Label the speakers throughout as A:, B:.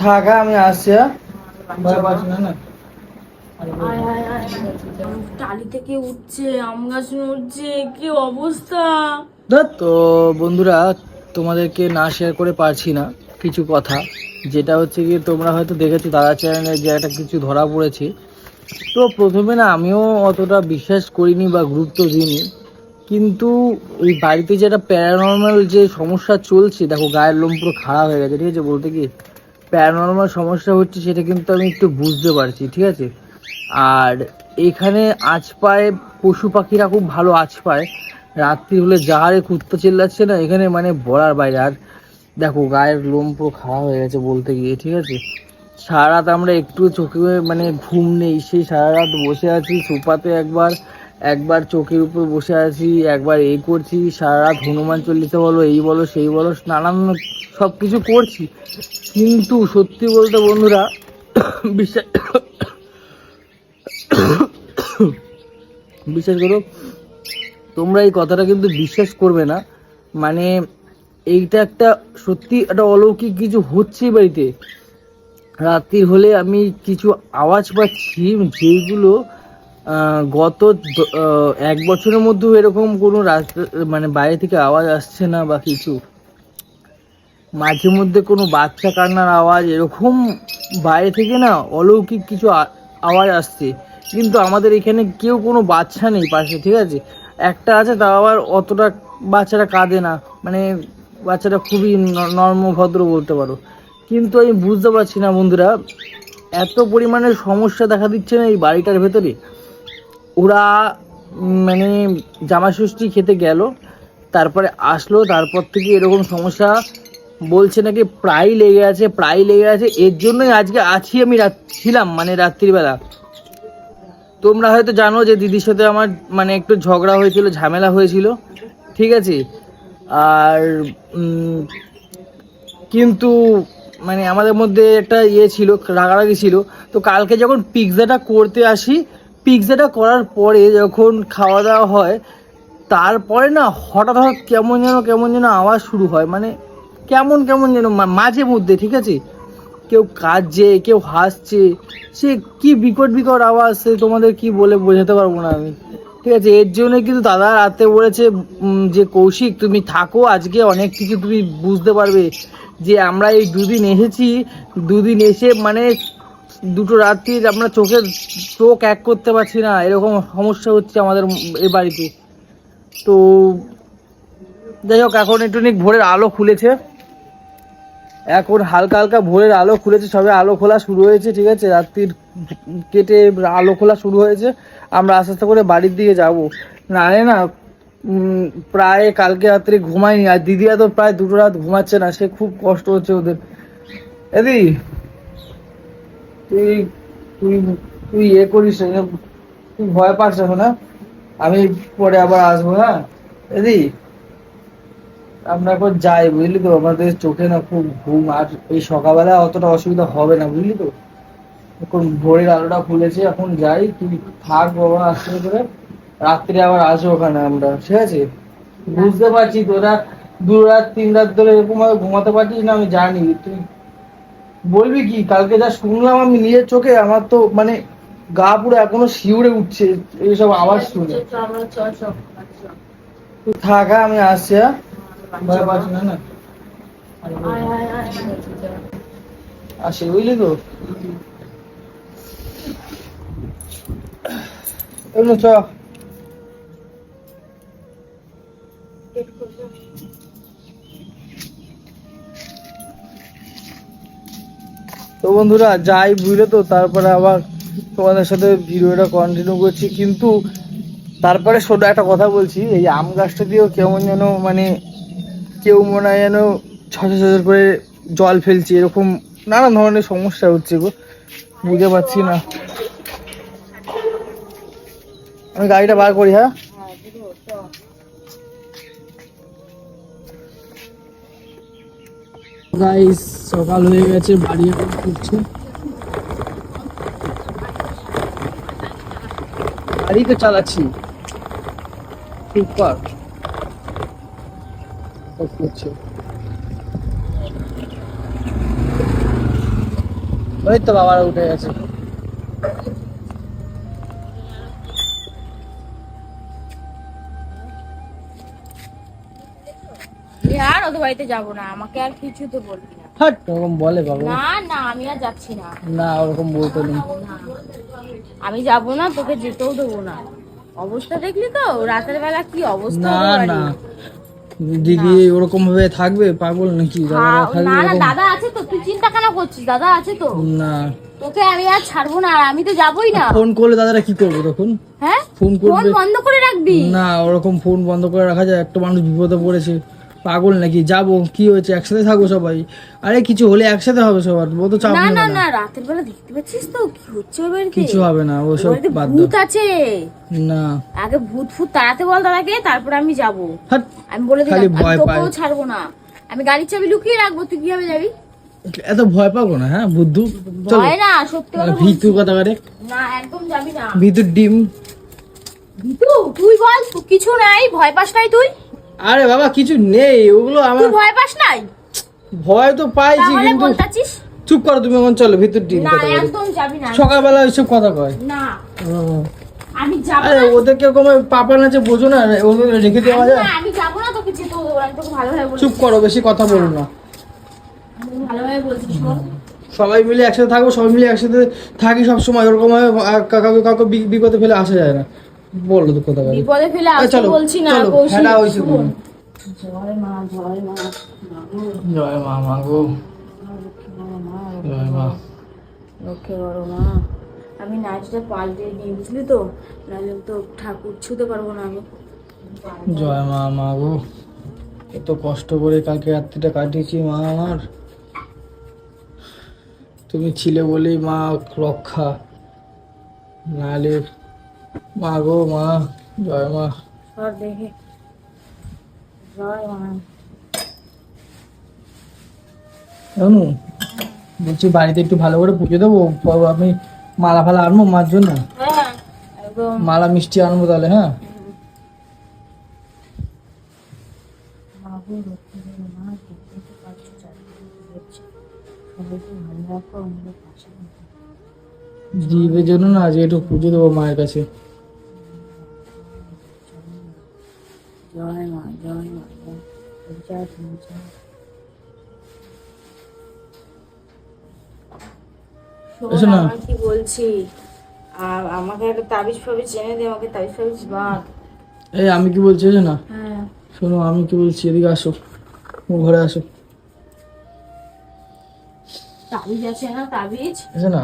A: থাকা আমি আসছি হ্যাঁ? ভয় পাচ্ছি না না?
B: আয় আয় আয়। টালি থেকে উঠছে আম গাছ উঠছে কি অবস্থা?
A: তো বন্ধুরা তোমাদেরকে না শেয়ার করে পারছি না কিছু কথা। যেটা হচ্ছে কি তোমরা হয়তো দেখেছ দাদা চ্যানেলে যে একটা কিছু ধরা পড়েছে। তো প্রথমে না আমিও অতটা বিশ্বাস করিনি বা গুরুত্ব দিইনি। কিন্তু এই বাড়িতে যেটা প্যারানর্মাল যে সমস্যা চলছে দেখো গায়ের লোম পুরো খারাপ হয়ে গেছে ঠিক আছে বলতে কি? প্যারানর্মাল সমস্যা হচ্ছে সেটা কিন্তু আমি একটু বুঝতে পারছি, ঠিক আছে? আর এখানে আজ পায়, পশু পাখিরা খুব ভালো আজ পায়। রাত্রি হলে যাহারে কুত্তা চিল্লাচ্ছে না, এখানে মানে বলার বাইরে। আর দেখো, গায়ের লোম পুরো খারাপ হয়ে গেছে বলতে গিয়ে, ঠিক আছে? সারা রাত আমরা একটু চোখে মানে ঘুম নেই, সেই সারা রাত বসে আছি, সোফাতে একবার একবার চোখের উপর বসে আছি, একবার এই করছি সারা রাত হনুমান চল্লিশা বলো, এই বলো, সেই বলো, নানান সব কিছু করছি। কিন্তু সত্যি বলতে বন্ধুরা বিশ্বাস বিশ্বাস করো তোমরা এই কথাটা কিন্তু বিশ্বাস করবে না। মানে এইটা একটা সত্যি একটা অলৌকিক কিছু হচ্ছে বাড়িতে। রাত্রি হলে আমি কিছু আওয়াজ পাচ্ছি যেগুলো গত এক বছরের মধ্যেও এরকম কোনো রাস্তা মানে বাইরে থেকে আওয়াজ আসছে না বা কিছু? মাঝে মধ্যে কোনো বাচ্চা কান্নার আওয়াজ এরকম বাইরে থেকে না অলৌকিক কিছু আওয়াজ আসছে। কিন্তু আমাদের এখানে কেউ কোনো বাচ্চা নেই পাশে, ঠিক আছে? একটা আছে, তাও আবার অতটা বাচ্চাটা কাঁদে না। মানে বাচ্চাটা খুবই ন- নর্ম, ভদ্র বলতে পারো। কিন্তু আমি বুঝতে পারছি না বন্ধুরা, এত পরিমাণে সমস্যা দেখা দিচ্ছে না এই বাড়িটার ভেতরে? ওরা মানে জামা ষষ্ঠী খেতে গেল, তারপরে আসলো, তারপর থেকে এরকম সমস্যা বলছে নাকি প্রায় লেগে আছে প্রায় লেগে আছে, এর জন্যই আজকে আছি আমি রাত- ছিলাম মানে রাত্রিবেলা। তোমরা হয়তো জানো যে দিদির সাথে আমার মানে একটু ঝগড়া হয়েছিল, ঝামেলা হয়েছিল, ঠিক আছে? আর কিন্তু মানে আমাদের মধ্যে একটা ইয়ে ছিল, রাগারাগি ছিল, তো কালকে যখন পিৎজাটা করতে আসি পিৎজাটা করার পরে যখন খাওয়া দাওয়া হয়, তারপরে না হঠাৎ হঠাৎ কেমন যেন কেমন যেন আওয়াজ শুরু হয়। মানে কেমন কেমন যেন মাঝে মধ্যে, ঠিক আছে? কেউ কাঁদছে, কেউ হাসছে, সে কি বিকট বিকট আওয়াজ, সে তোমাদের কি বলে বোঝাতে পারব না আমি। ঠিক আছে? এর জন্য কিন্তু দাদা রাতে বলেছে যে কৌশিক, তুমি থাকো, আজকে অনেক কিছু তুমি বুঝতে পারবে। যে আমরা এই দুদিন এসেছি, দুদিন এসে মানে দুটো রাত্রি আমরা চোখের চোখ এক করতে পারছি না, এরকম সমস্যা হচ্ছে আমাদের এই বাড়িতে। তো যাই হোক, এখন একটু ভোরের আলো খুলেছে। এখন হালকা হালকা ভোরের আলো খুলেছে, সবে আলো খোলা শুরু হয়েছে, ঠিক আছে? রাত্রির কেটে আলো খোলা শুরু হয়েছে। আমরা আস্তে আস্তে করে বাড়ির দিকে যাব। না রে না প্রায় কালকে রাত্রে ঘুমায়নি। আর দিদিরা তো প্রায় দুটো রাত ঘুমাচ্ছে না, সে খুব কষ্ট হচ্ছে ওদের। এদি তুই তুই তুই ইয়ে করিস তুই ভয় পাস এখন না আমি পরে আবার আসব হ্যাঁ? এদি আমরা এখন যাই বুঝলি তো? আমাদের চোখে না খুব ঘুম আর এই সকালবেলা অতটা অসুবিধা হবে না বুঝলি তো? এখন ভোরের আলোটা খুলেছে এখন যাই তুই থাক বাবা আস্তে করে। রাত্রে আবার আসব ওখানে আমরা ঠিক আছে? বুঝতে পারছি তোরা দু রাত তিন রাত ধরে এরকম ভাবে ঘুমাতে পারছিস না আমি জানি তুই বলবি কি? কালকে যা শুনলাম আমি নিজের চোখে আমার তো মানে গা পুরো এখনও শিউরে উঠছে এইসব আওয়াজ শুনে। থাক হ্যাঁ, আমি আসছি হ্যাঁ। আসি বুঝলি তো? তো বন্ধুরা, যাই বুঝলে তো, তারপরে আবার তোমাদের সাথে ভিডিওটা কন্টিনিউ করছি। কিন্তু তারপরে শোনো একটা কথা বলছি, এই আম গাছটা দিয়েও কেমন যেন মানে কেউ মনে হয় যেন ছশো ছশো করে জল ফেলছে, এরকম নানান ধরনের সমস্যা হচ্ছে গো, বুঝতে পারছি না। আমি গাড়িটা বার করি হ্যাঁ? গাইস সকাল হয়ে গেছে, বাড়ি এখন ফিরছে। গাড়ি তো চালাচ্ছি। সুপার। ওই তো বাবারা উঠে গেছে।
B: বাড়িতে যাব না আমাকে আর কিছু তো বলবি না।
A: হাট ওরকম বলে বাবা।
B: না না আমি আর যাচ্ছি না।
A: না ওরকম বলতো।
B: আমি যাব না তোকে যেতেও দেবো না। অবস্থা দেখলি তো রাতের বেলা কি অবস্থা
A: না না। দিদি ওরকম ভাবে থাকবে পাগল নাকি? থাকবে
B: না না দাদা আছে তো তুই চিন্তা কেন করছিস দাদা আছে তো।
A: না।
B: তোকে আমি আর ছাড়বো না আর আমি তো যাবোই না।
A: ফোন করলে দাদারা কি করবে তখন?
B: হ্যাঁ?
A: ফোন
B: ফোন বন্ধ করে রাখবি?
A: না ওরকম ফোন বন্ধ করে রাখা যায় একটা মানুষ বিপদে পড়েছে। পাগল নাকি? যাব কি হয়েছে? একসাথে থাকব সবাই। আরে কিছু হলে একসাথে হবে সবার ও তো চাপ
B: না না
A: না।
B: রাতের বেলা দেখতে পাচ্ছিস তো? কি হচ্ছে ওই বাড়িতে?
A: কিছু হবে না ওসব
B: বাড়িতে
A: বাদ
B: ভূত আছে।
A: না।
B: আগে ভূত ফুত তাড়াতে বল দাদাকে তারপরে আমি যাব। আমি বলে দিলাম
A: ভয়
B: তোকেও ছাড়বো না। আমি গাড়ির চাবি লুকিয়ে রাখব তুই কীভাবে যাবি?
A: এত ভয় পাবো না হ্যাঁ বুদ্ধু? চলো।
B: ভয় না সত্যি কথা।
A: ভিতু কথা করে
B: না একদম যাবি না।
A: ভিতুর ডিম।
B: ভিতু তুই বল কিছু নাই ভয় পাস নাই তুই?
A: আরে বাবা কিছু নেই ওগুলো আমার
B: তুই ভয় পাস নাই?
A: ভয় তো পাইছি কিন্তু চুপ করো তুমি এখন চলো ভিতর দিন
B: না একদম যাবি না।
A: সকালবেলা ওইসব কথা কয়।
B: না। আমি যাব
A: আরে ওদেরকে কোনো পাপা নাচে বোঝো না ওদের রেখে দেওয়া যায়।
B: না, আমি যাব না তোকে যেতে না, আমি তোকে ভালোভাবে বলছি।
A: চুপ করো বেশি কথা বলো না।
B: ভালোভাবে বলছি শোন।
A: সবাই মিলে একসাথে থাকব সবাই মিলে একসাথে থাকি সব সময় ওরকম কাউকে কাউকে বিপদে ফেলে আসা যায় না। বলো তো কথা বলো
B: বিপদে ফেলে আসতে বলছি না কৌশিক,
A: খেলা হয়েছে
B: শোন। জয় মা জয় মা
A: জয় মা মা গো। জয় মা।
B: লক্ষ্মী বড় মা আমি নাচটা পাল্টে নিই বুঝলি তো নাহলে তো ঠাকুর ছুতে পারব না আমি
A: জয় মা মা গো। কত কষ্ট করে কালকে রাত্রিটা কাটিয়েছি মা আমার। তুমি ছিলে বলেই মা রক্ষা। নাহলে মা গো মা জয় মা।
B: সর দেখে। জয় মা।
A: জানো বলছি বাড়িতে একটু ভালো করে পুজো দেবো? আমি মালা ফালা আনব মার জন্য?
B: হ্যাঁ
A: মালা মিষ্টি আনব তাহলে হ্যাঁ।
B: সবাইকে ভালো রাখো আমাদের পাশে।
A: জীবের জন্য না আজকে একটু পুজো দেবো মায়ের কাছে।
B: জয় মা জয় মা জয় জয় তুমি জয় শোন,
A: এসো না।
B: কি বলছি? আর আমাকে একটা তাবিজ ফাবিজ এনে দে আমাকে তাবিজ ফাবিজ বাঁধ।
A: এই আমি কি বলছি না
B: হ্যাঁ।
A: শোনো আমি কি বলছি এদিকে আসো। ঘরে আসো।
B: তাবিজ আছে না তাবিজ?
A: না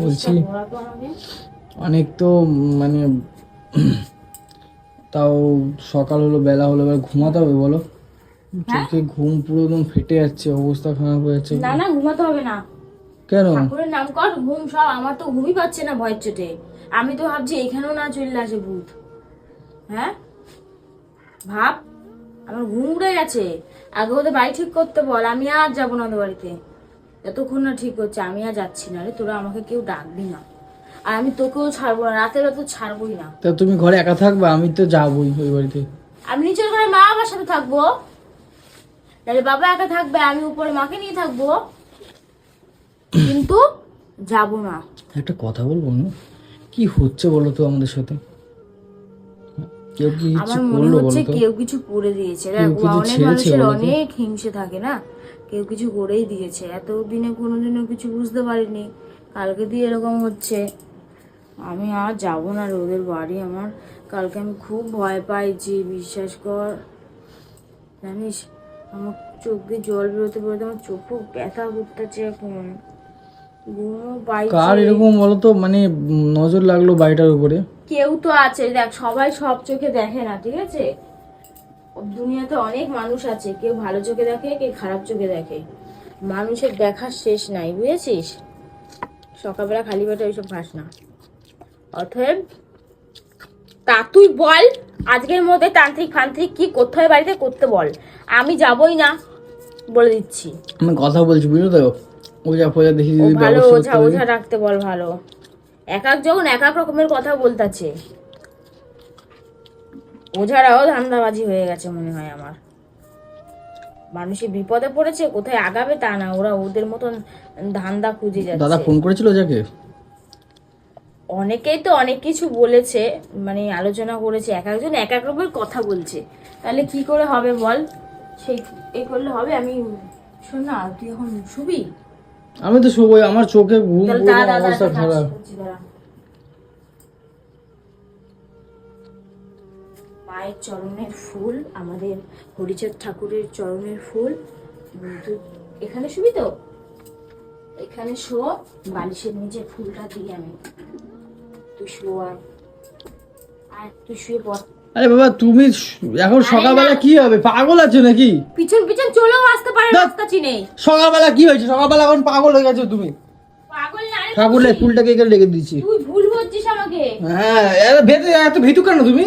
A: বলছি।
B: ঘোরা তো আমাকে
A: অনেক তো মানে তাও সকাল হলো বেলা হলো এবার ঘুমাতে হবে বলো। চোখে ঘুম পুরো একদম ফেটে যাচ্ছে অবস্থা খারাপ হয়ে যাচ্ছে।
B: না না ঘুমাতে হবে না।
A: কেন?
B: ঠাকুরের নাম কর ঘুম সব আমার তো ঘুমই পাচ্ছে না ভয়ের চোটে। আমি তো ভাবছি এখানেও না চলে আসে ভূত। হ্যাঁ? ভাব আমার ঘুম উড়ে গেছে। আগে ওদের বাড়ি ঠিক করতে বল আমি আর যাব না ওদের বাড়িতে। যতক্ষণ না ঠিক হচ্ছে আমি আর যাচ্ছি না রে তোরা আমাকে কেউ ডাকবি না। আর আমি তোকেও ছাড়বো না রাতের তো ছাড়বোই না।
A: তা তুমি ঘরে একা থাকবে? আমি তো যাবোই ওই বাড়িতে।
B: আমি নিচের ঘরে মা বাবার সাথে থাকব। তাহলে বাবা একা থাকবে আমি উপরে মাকে নিয়ে থাকব। কিন্তু যাব না।
A: একটা কথা বলব না? কি হচ্ছে বলো তো আমাদের সাথে? কেউ কি কিছু
B: মনে
A: করল বলো
B: হচ্ছে
A: তো?
B: কেউ কিছু করে দিয়েছে। অনেক মানুষের অনেক হিংসে থাকে না? কেউ কিছু করেই দিয়েছে। এত দিনে কোনোদিনও কিছু বুঝতে পারিনি। কালকে দিয়ে এরকম হচ্ছে। আমি আর যাব না রে ওদের বাড়ি আমার। কালকে আমি খুব ভয় পাইছি বিশ্বাস কর। জানিস আমার চোখ দিয়ে জল বেরোতে বেরোতে আমার চোখ খুব ব্যথা করতেছে এখন।
A: কার এরকম বলো তো মানে নজর লাগল বাড়িটার উপরে।
B: কেউ তো আছে। দেখ সবাই সব চোখে দেখে না ঠিক আছে? দুনিয়াতে অনেক মানুষ আছে কেউ ভালো চোখে দেখে কেউ খারাপ চোখে দেখে। মানুষের দেখার শেষ নাই বুঝেছিস? সকালবেলা খালি পেটে ওইসব খাস না। অতএব তা তুই বল আজকের মধ্যে তান্ত্রিক ফান্ত্রিক কি করতে হয় বাড়িতে করতে বল। আমি যাবই না বলে দিচ্ছি।
A: আমি কথা বলছি বুঝলো তো? ওজা ফোজা দেখি
B: ভালো ওঝা ওঝা রাখতে বল ভালো। এক এক যখন এক এক রকমের কথা বলতাছে। ওঝারাও ধান্দাবাজি হয়ে গেছে মনে হয় আমার। মানুষের বিপদে পড়েছে কোথায় আগাবে তা না ওরা ওদের মতন ধান্দা খুঁজে যাচ্ছে।
A: দাদা ফোন করেছিল যাকে
B: অনেকেই তো অনেক কিছু বলেছে মানে আলোচনা করেছে এক একজন এক এক রকমের কথা বলছে। তাহলে কি করে হবে বল? সেই এ করলে হবে আমি শোন না তুই এখন শুবি?
A: আমি তো শুবই আমার চোখে ঘুম অবস্থা খারাপ।
B: মায়ের চরণের ফুল আমাদের হরিচাঁদ ঠাকুরের চরণের ফুল এখানে শুবি তো? এখানে শো বালিশের নিচে ফুলটা দিই আমি। তুই শো আর তুই শুয়ে পড়।
A: আরে বাবা তুমি এখন সকালবেলা কি হবে? পাগল আছো নাকি?
B: পিছন পিছন চলেও আসতে পারে। রাস্তা চিনে।
A: সকালবেলা কি হয়েছে? সকালবেলা এখন পাগল হয়ে গেছো তুমি।
B: পাগল না
A: ঠাকুরের ফুলটাকে এখানে রেখে দিচ্ছি
B: তুই ভুল বলছিস আমাকে।
A: হ্যাঁ এত ভীতু কেন তুমি?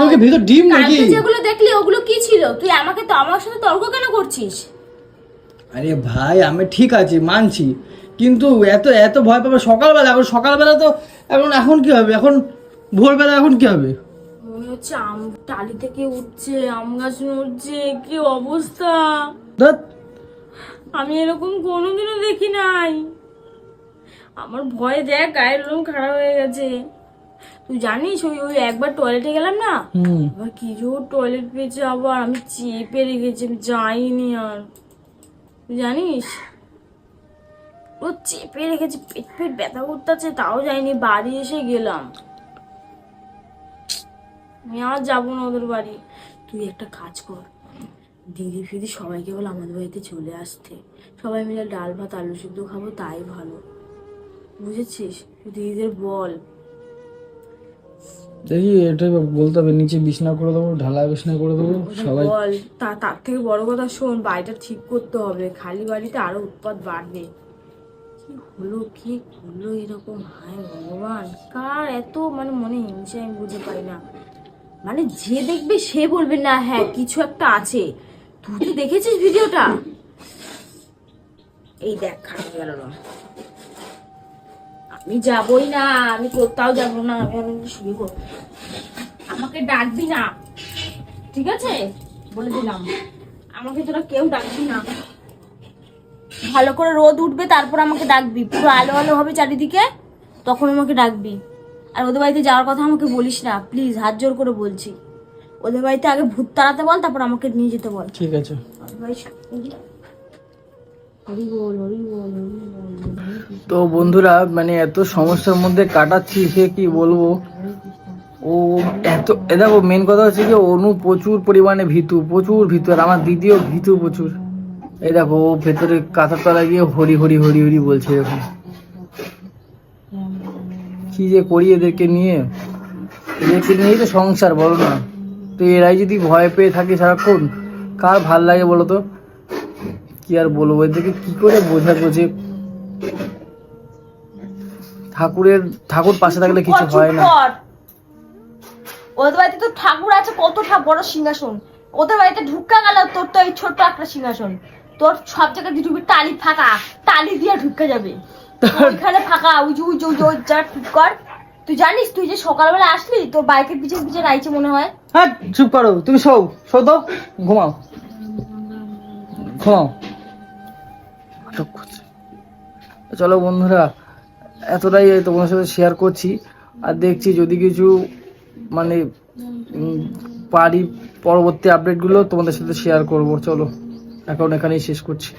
A: তোকে ভিতর ডিম নাকি?
B: যেগুলো দেখলি ওগুলো কি ছিল? তুই আমাকে তো আমার সাথে তর্ক কেন করছিস?
A: আরে ভাই আমি ঠিক আছে মানছি। কিন্তু এত এত ভয় পাবে সকালবেলা এখন সকালবেলা তো এখন এখন কি হবে? এখন ভোরবেলা এখন কি হবে?
B: মনে হচ্ছে আম টালি থেকে উঠছে আম গাছ নড়ছে কি অবস্থা?
A: ধ্যাৎ,
B: আমি এরকম কোনোদিনও দেখি নাই। আমার ভয়ে দেখ গায়ের লোম খারাপ হয়ে গেছে। তুই জানিস ওই ওই একবার টয়লেটে গেলাম না? আবার কি জোর টয়লেট পেয়েছে আবার আমি চেপে রেখেছি আমি যাইনি আর। তুই জানিস? ও চেপে রেখেছি পেট পেট ব্যথা করতেছে তাও যাইনি বাড়ি এসে গেলাম। আমি আর যাব না ওদের বাড়ি। তুই একটা কাজ কর দিদি ফিদি সবাইকে বল আমাদের বাড়িতে চলে আসতে। সবাই মিলে ডাল ভাত আলু সিদ্ধ খাব তাই ভালো। বুঝেছিস? দিদিদের বল।
A: দেখি বলতে হবে নিচে বিছনা করে দেবো বিছনা করে দেবো সবাই
B: বল তা তার থেকে বড় কথা শোন বাড়িটা ঠিক করতে হবে খালি বাড়িতে আরও উৎপাত বাড়বে। কি হলো কি হলো এরকম? হায় ভগবান কার এত মানে মনে হিংসা আমি বুঝে পাই না। মানে যে দেখবে সে বলবে না হ্যাঁ কিছু একটা আছে। তুই তো দেখেছিস ভিডিওটা? এই দেখ খারাপ গেল না আমি যাবই না আমি কোথাও যাব না আমি আমি শুয়ে করব আমাকে ডাকবি না ঠিক আছে? বলে দিলাম। আমাকে তোরা কেউ ডাকবি না। ভালো করে রোদ উঠবে তারপর আমাকে ডাকবি। পুরো আলো আলো হবে চারিদিকে তখন আমাকে ডাকবি। আর ওদের বাড়িতে যাওয়ার কথা আমাকে বলিস না প্লিজ হাত জোর করে বলছি। ওদের বাড়িতে আগে ভূত তাড়াতে বল তারপর আমাকে নিয়ে যেতে বল।
A: ঠিক আছে। তো বন্ধুরা মানে এত সমস্যার মধ্যে কাটাচ্ছি সে কি বলব? ও এত এ দেখো মেন কথা হচ্ছে কি অনু প্রচুর পরিমাণে ভীতু প্রচুর ভীতু আর আমার দিদিও ভীতু প্রচুর। এই দেখো ও ভেতরে কাঁথার তলায় গিয়ে হরি হরি হরি হরি বলছে এরকম। কি যে করি এদেরকে নিয়ে? এদেরকে নিয়েই তো সংসার বলো না। তো এরাই যদি ভয় পেয়ে থাকে সারাক্ষণ কার ভালো লাগে বলো তো? কি আর বলব? এদেরকে কি করে বোঝাবো যে ঠাকুরের ঠাকুর পাশে থাকলে কিছু হয় না?
B: ওদের বাড়িতে তো ঠাকুর আছে কত ঠা- বড় সিংহাসন। ওদের বাড়িতে ঢুকা গেল তোর তো এই ছোট্ট একটা সিংহাসন। তোর সব জায়গায় দুটো টালি ফাঁকা টালি দিয়ে ঢুকে যাবে। ওইখানে ফাঁকা ওই যে ওই যে ঠিক কর। তুই জানিস তুই যে সকালবেলা আসলি তোর বাইকের পিছনে পিছনে আইছে মনে হয়।
A: হ্যাঁ চুপ করো তুমি শো শো তো ঘুমাও। ঘুমাও। আটক করছে। চলো বন্ধুরা, এতটাই তোমার সাথে শেয়ার করছি। আর দেখছি যদি কিছু মানে পারি পরবর্তী আপডেটগুলো তোমাদের সাথে শেয়ার করব। চলো এখন এখানেই শেষ করছি।